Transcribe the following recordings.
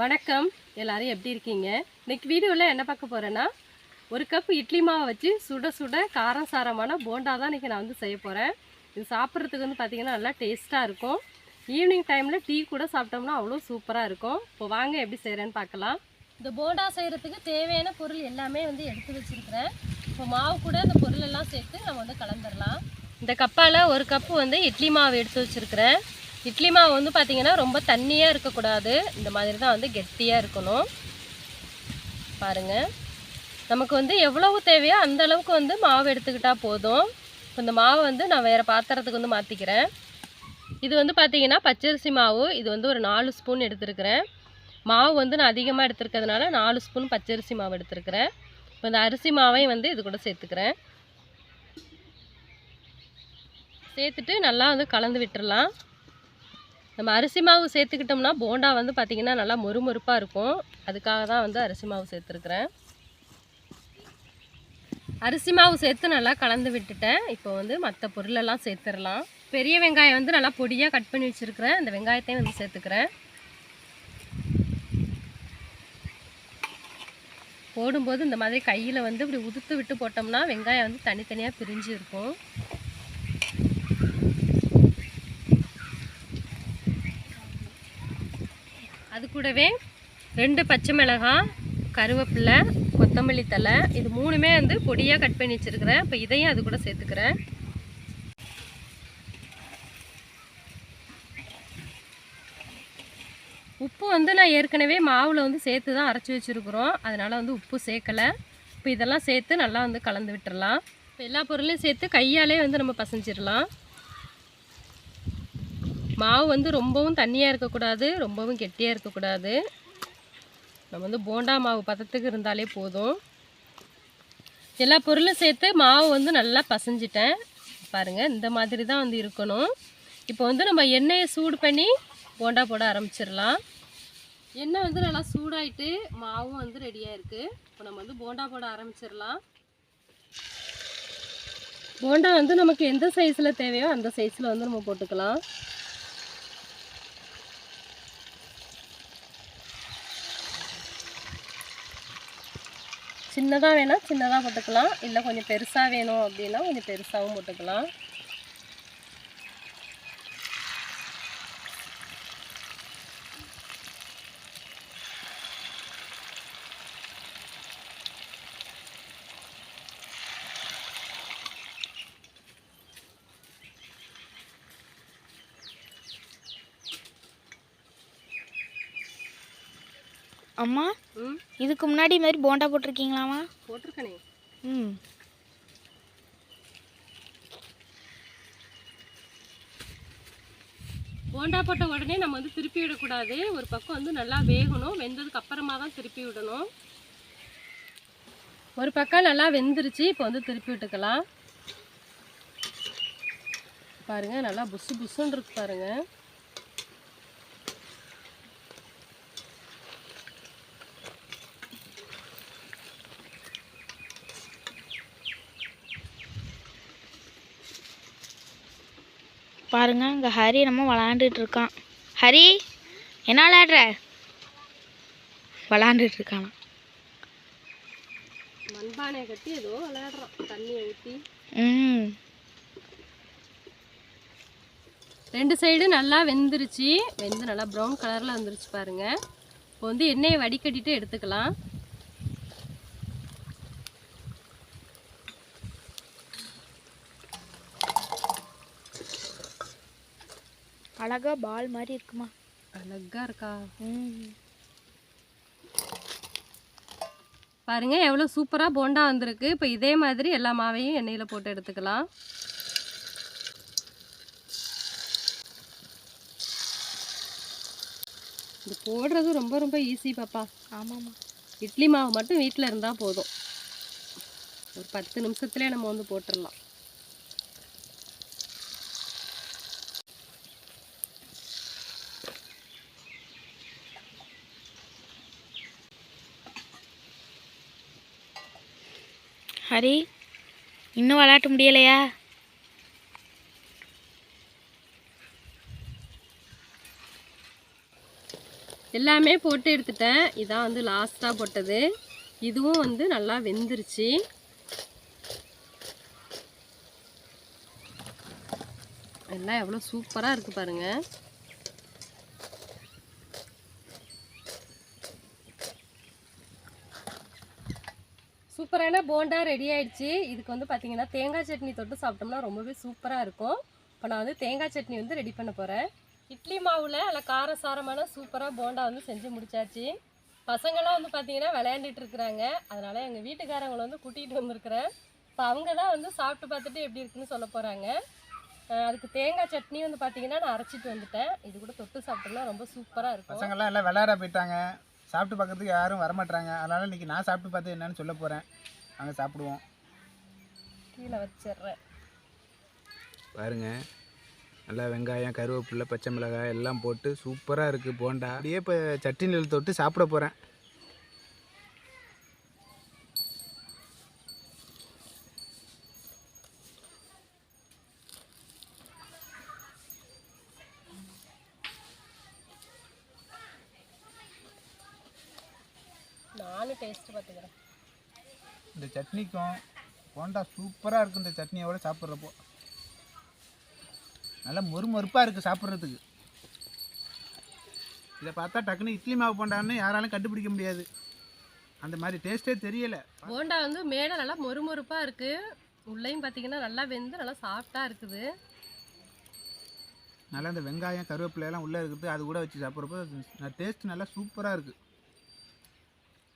வணக்கம். எல்லாரும் எப்படி இருக்கீங்க? இன்னைக்கு வீடியோவில் என்ன பார்க்க போகிறேன்னா ஒரு கப் இட்லி மாவை வச்சு சுட சுட காரம் சாரமான போண்டா தான் இன்றைக்கி நான் வந்து செய்ய போகிறேன் இது சாப்பிட்றதுக்கு வந்து பார்த்திங்கன்னா நல்லா டேஸ்ட்டாக இருக்கும். ஈவினிங் டைமில் டீ கூட சாப்பிட்டோம்னா அவ்வளோ சூப்பராக இருக்கும். இப்போ வாங்க எப்படி செய்கிறேன்னு பார்க்கலாம். இந்த போண்டா செய்கிறதுக்கு தேவையான பொருள் எல்லாமே வந்து எடுத்து வச்சுருக்கிறேன். இப்போ மாவு கூட இந்த பொருளெல்லாம் சேர்த்து நம்ம வந்து கலந்துடலாம் இந்த கப்பால் ஒரு கப்பு வந்து இட்லி மாவு எடுத்து வச்சுருக்கிறேன். இட்லி மாவு வந்து பார்த்திங்கன்னா ரொம்ப தண்ணியாக இருக்கக்கூடாது. இந்த மாதிரி தான் வந்து கெட்டியாக இருக்கணும். பாருங்கள் நமக்கு வந்து எவ்வளவு தேவையோ அந்த அளவுக்கு வந்து மாவு எடுத்துக்கிட்டால் போதும். இப்போ இந்த மாவை வந்து நான் வேறு பாத்திரத்துக்கு வந்து மாற்றிக்கிறேன் இது வந்து பார்த்திங்கன்னா பச்சரிசி மாவு. இது வந்து ஒரு நாலு ஸ்பூன் எடுத்துருக்கிறேன். மாவு வந்து நான் அதிகமாக எடுத்துருக்கிறதுனால நாலு ஸ்பூன் பச்சரிசி மாவு எடுத்துருக்கிறேன். இப்போ இந்த அரிசி மாவையும் வந்து இது கூட சேர்த்துக்கிறேன். சேர்த்துட்டு நல்லா வந்து கலந்து விட்டுடலாம் நம்ம அரிசி மாவு சேர்த்துக்கிட்டோம்னா போண்டா வந்து பார்த்திங்கன்னா நல்லா மொறுமொறுப்பாக இருக்கும். அதுக்காக தான் வந்து அரிசி மாவு சேர்த்துருக்குறேன். அரிசி மாவு சேர்த்து நல்லா கலந்து விட்டுட்டேன். இப்போ வந்து மற்ற பொருளெல்லாம் சேர்த்துடலாம். பெரிய வெங்காயம் வந்து நல்லா பொடியாக கட் பண்ணி வச்சுருக்கிறேன். அந்த வெங்காயத்தையும் வந்து சேர்த்துக்கிறேன். போடும்போது இந்த மாதிரி கையில் வந்து இப்படி உதுத்து விட்டு போட்டோம்னா வெங்காயம் வந்து தனித்தனியாக பிரிஞ்சு இருக்கும். கூடவே ரெண்டு பச்சை மிளகாய் கருவேப்பிலை கொத்தமல்லி தழை இது மூணுமே வந்து பொடியாக கட் பண்ணி வச்சுருக்கிறேன். இப்போ இதையும் அது கூட சேர்த்துக்கிறேன். உப்பு வந்து நான் ஏற்கனவே மாவில் வந்து சேர்த்து தான் அரைச்சி வச்சுருக்குறோம். அதனால் வந்து உப்பு சேர்க்கலை. இப்போ இதெல்லாம் சேர்த்து நல்லா வந்து கலந்து விட்டுறலாம். இப்போ எல்லா பொருளையும் சேர்த்து கையாலே வந்து நம்ம பசஞ்சிடலாம். மாவு வந்து ரொம்பவும் தண்ணியாக இருக்கக்கூடாது ரொம்பவும் கெட்டியாக இருக்கக்கூடாது. நம்ம வந்து போண்டா மாவு பதத்துக்கு இருந்தாலே போதும். எல்லா பொருளும் சேர்த்து மாவு வந்து நல்லா பசைஞ்சிட்டேன். பாருங்கள் இந்த மாதிரி தான் வந்து இருக்கணும். இப்போ வந்து நம்ம எண்ணெயை சூடு பண்ணி போண்டா போட ஆரம்பிச்சிடலாம். எண்ணெய் வந்து நல்லா சூடாயிட்டு மாவும் வந்து ரெடியாக இருக்குது இப்போ நம்ம வந்து போண்டா போட ஆரம்பிச்சிடலாம். போண்டா வந்து நமக்கு எந்த சைஸில் தேவையோ அந்த சைஸில் வந்து நம்ம போட்டுக்கலாம். சின்னதாக வேணால் சின்னதாக போட்டுக்கலாம். இல்லை கொஞ்சம் பெருசாக வேணும் அப்படின்னா கொஞ்சம் பெருசாகவும் போட்டுக்கலாம். அம்மா இதுக்கு முன்னாடி மாதிரி போண்டா போட்டிருக்கீங்களாம்மா? போட்டிருக்கனே. ம். போண்டா போட்ட உடனே நம்ம வந்து திருப்பி விடக்கூடாது. ஒரு பக்கம் வந்து நல்லா வேகணும். வெந்ததுக்கு அப்புறமா தான் திருப்பி விடணும். ஒரு பக்கம் நல்லா வெந்துருச்சு. இப்போ வந்து திருப்பி விட்டுக்கலாம். பாருங்க நல்லா புசு புசுன்னு இருக்கு பாருங்க. பாருங்க இங்கே ஹரி நம்ம விளாண்டுட்டு இருக்கான் ஹரி என்ன விளையாடுற? விளாண்டுட்டு இருக்கானா மண்பானையை கட்டி ஏதோ விளையாடுறான் தண்ணியை ஊற்றி ம். ரெண்டு சைடு நல்லா வெந்துருச்சு. வெந்து நல்லா ப்ரௌன் கலரில் வந்துருச்சு பாருங்க. இப்போ வந்து எண்ணெயை வடிகட்டிட்டு எடுத்துக்கலாம். அழகா பால் மாதிரி இருக்குமா? அழகா இருக்கா? ம் பாருங்க எவ்வளோ சூப்பராக போண்டா வந்திருக்கு. இப்போ இதே மாதிரி எல்லா மாவையும் எண்ணெயில் போட்டு எடுத்துக்கலாம். இது போடுறது ரொம்ப ரொம்ப ஈஸி பாப்பா. ஆமாம்மா. இட்லி மாவு மட்டும் வீட்டில் இருந்தால் போதும். ஒரு பத்து நிமிஷத்துலேயே நம்ம வந்து போட்டுடலாம் ஹரி இன்னும் விளாட்ட முடியலையா? எல்லாமே போட்டு எடுத்துட்டேன். இதான் வந்து லாஸ்ட்டாக போட்டது. இதுவும் வந்து நல்லா வெந்துருச்சு. எல்லாம் எவ்வளோ சூப்பராக இருக்குது பாருங்கள் சூப்பரான போண்டா ரெடி ஆயிடுச்சு. இதுக்கு வந்து பார்த்தீங்கன்னா தேங்காய் சட்னி தொட்டு சாப்பிட்டோம்னா ரொம்பவே சூப்பராக இருக்கும். இப்போ நான் வந்து தேங்காய் சட்னி வந்து ரெடி பண்ண போகிறேன் இட்லி மாவில் அதில் காரசாரமான சூப்பராக போண்டா வந்து செஞ்சு முடிச்சாச்சு. பசங்களாம் வந்து பார்த்தீங்கன்னா விளையாண்டுட்டு இருக்கிறாங்க. அதனால் எங்கள் வீட்டுக்காரங்களை வந்து கூட்டிகிட்டு வந்திருக்கிறேன். இப்போ அவங்க தான் வந்து சாப்பிட்டு பார்த்துட்டு எப்படி இருக்குன்னு சொல்ல போகிறாங்க அதுக்கு தேங்காய் சட்னி வந்து பார்த்தீங்கன்னா நான் அரைச்சிட்டு வந்துட்டேன். இது கூட தொட்டு சாப்பிட்டோம்னா ரொம்ப சூப்பராக இருக்கும். பசங்கள்லாம் எல்லாம் விளையாட போயிட்டாங்க. சாப்பிட்டு பார்க்கறதுக்கு யாரும் வரமாட்டாங்க அதனால இன்னைக்கு நான் சாப்பிட்டு பார்த்து என்னன்னு சொல்ல போகிறேன் நாங்கள் சாப்பிடுவோம். கீழே வச்சிடுறேன். பாருங்க. நல்லா வெங்காயம் கருவேப்பிலை பச்சை மிளகாய் எல்லாம் போட்டு சூப்பராக இருக்குது போண்டா. அப்படியே இப்போ சட்னியில் தொட்டு சாப்பிட போகிறேன் நானும் டேஸ்ட்டு பார்த்துக்கிறேன். இந்த சட்னிக்கும் போண்டா சூப்பராக இருக்குது இந்த சட்னியோட சாப்பிட்றப்போ. நல்லா மொறுமொறுப்பாக இருக்குது சாப்பிட்றதுக்கு. இதை பார்த்தா டக்குன்னு இட்லி மாவு போண்டான்னு யாராலும் கண்டுபிடிக்க முடியாது. அந்த மாதிரி டேஸ்ட்டே தெரியலை. போண்டா வந்து மேலே நல்லா மொறுமொறுப்பாக இருக்குது உள்ளேயும் பார்த்தீங்கன்னா நல்லா வெந்து நல்லா சாஃப்டாக இருக்குது. நல்லா இந்த வெங்காயம் கருவேப்பிலை எல்லாம் உள்ளே இருக்குது. அது கூட வச்சு சாப்பிட்றப்போ டேஸ்ட் நல்லா சூப்பராக இருக்குது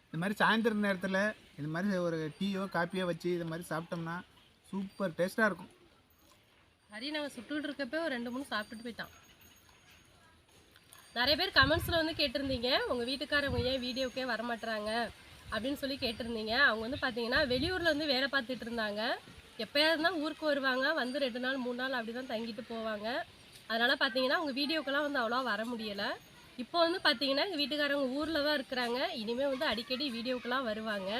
இந்த மாதிரி சாயந்தர நேரத்தில் இது மாதிரி ஒரு டீயோ காப்பியோ வச்சு இது மாதிரி சாப்பிட்டோம்னா சூப்பர் டேஸ்ட்டாக இருக்கும். ஹரி நாங்கள் சுட்டுக்கிட்டு இருக்கப்போ ஒரு ரெண்டு மூணு சாப்பிட்டுட்டு போயிட்டான். நிறைய பேர் கமெண்ட்ஸில் வந்து கேட்டிருந்தீங்க. உங்கள் வீட்டுக்காரவங்க ஏன் வீடியோக்கே வரமாட்டுறாங்க அப்படின்னு சொல்லி கேட்டிருந்தீங்க. அவங்க வந்து பார்த்தீங்கன்னா வெளியூரில் வந்து வேலை பார்த்துட்டு இருந்தாங்க. எப்போயாவது தான் ஊருக்கு வருவாங்க. வந்து ரெண்டு நாள் மூணு நாள் அப்படி தான் தங்கிட்டு போவாங்க. அதனால் பார்த்தீங்கன்னா உங்கள் வீடியோக்கெல்லாம் வந்து அவ்வளோவா வர முடியலை. இப்போ வந்து பார்த்தீங்கன்னா எங்கள் வீட்டுக்காரவங்க ஊரில் தான் இருக்கிறாங்க. இனிமேல் வந்து அடிக்கடி வீடியோக்கெல்லாம் வருவாங்க.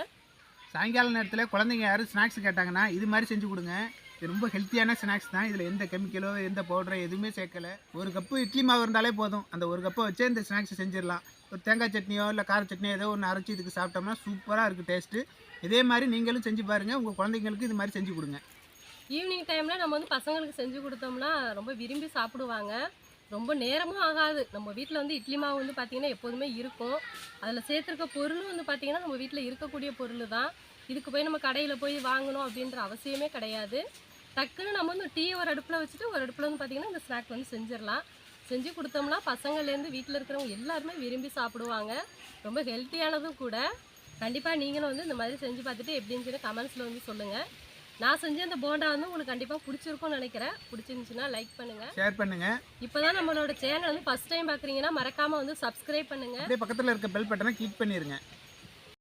சாயங்கால நேரத்தில் குழந்தைங்க யாரும் ஸ்நாக்ஸ் கேட்டாங்கன்னா இது மாதிரி செஞ்சு கொடுங்க. இது ரொம்ப ஹெல்த்தியான ஸ்நாக்ஸ் தான். இதில் எந்த கெமிக்கலோ எந்த பவுடரோ எதுவுமே சேர்க்கல. ஒரு கப்பு இட்லி மாவு இருந்தாலே போதும். அந்த ஒரு கப்பை வச்சே இந்த ஸ்நாக்ஸ் செஞ்சிடலாம். ஒரு தேங்காய் சட்னியோ இல்லை கார சட்னியோ ஏதோ ஒன்று அரைச்சி இதுக்கு சாப்பிட்டோம்னா சூப்பராக இருக்குது டேஸ்ட்டு இதே மாதிரி நீங்களும் செஞ்சு பாருங்கள் உங்கள் குழந்தைங்களுக்கு இது மாதிரி செஞ்சு கொடுங்க. ஈவினிங் டைமில் நம்ம வந்து பசங்களுக்கு செஞ்சு கொடுத்தோம்னா ரொம்ப விரும்பி சாப்பிடுவாங்க. ரொம்ப நேரமும் ஆகாது. நம்ம வீட்டில் வந்து இட்லி மாவு வந்து பார்த்திங்கன்னா எப்போதுமே இருக்கும். அதில் சேர்த்துருக்க பொருளும் வந்து பார்த்திங்கன்னா நம்ம வீட்டில் இருக்கக்கூடிய பொருள் தான் இதுக்கு போய் நம்ம கடையில் போய் வாங்கணும் அப்படின்ற அவசியமே கிடையாது. டக்குன்னு நம்ம வந்து டீ ஒரு அடுப்பில் வச்சுட்டு ஒரு அடுப்பில் வந்து பார்த்திங்கன்னா இந்த ஸ்நாக் வந்து செஞ்சிடலாம். செஞ்சு கொடுத்தோம்னா பசங்கள்லேருந்து வீட்டில் இருக்கிறவங்க எல்லாருமே விரும்பி சாப்பிடுவாங்க. ரொம்ப ஹெல்த்தியானதும் கூட. கண்டிப்பாக நீங்களும் வந்து இந்த மாதிரி செஞ்சு பார்த்துட்டு எப்படின்னு சொல்லி கமெண்ட்ஸில் வந்து சொல்லுங்கள் நான் செஞ்ச அந்த போண்டா வந்து உங்களுக்கு கண்டிப்பாக பிடிச்சிருக்கும்னு நினைக்கிறேன். பிடிச்சிருந்துச்சுன்னா லைக் பண்ணுங்கள் ஷேர் பண்ணுங்கள் இப்போ தான் நம்மளோட சேனல் வந்து ஃபஸ்ட் டைம் பார்க்குறீங்கன்னா மறக்காமல் வந்து சப்ஸ்கிரைப் அப்படியே பக்கத்தில் இருக்க பெல் பட்டனை கிளிக் பண்ணிடுங்க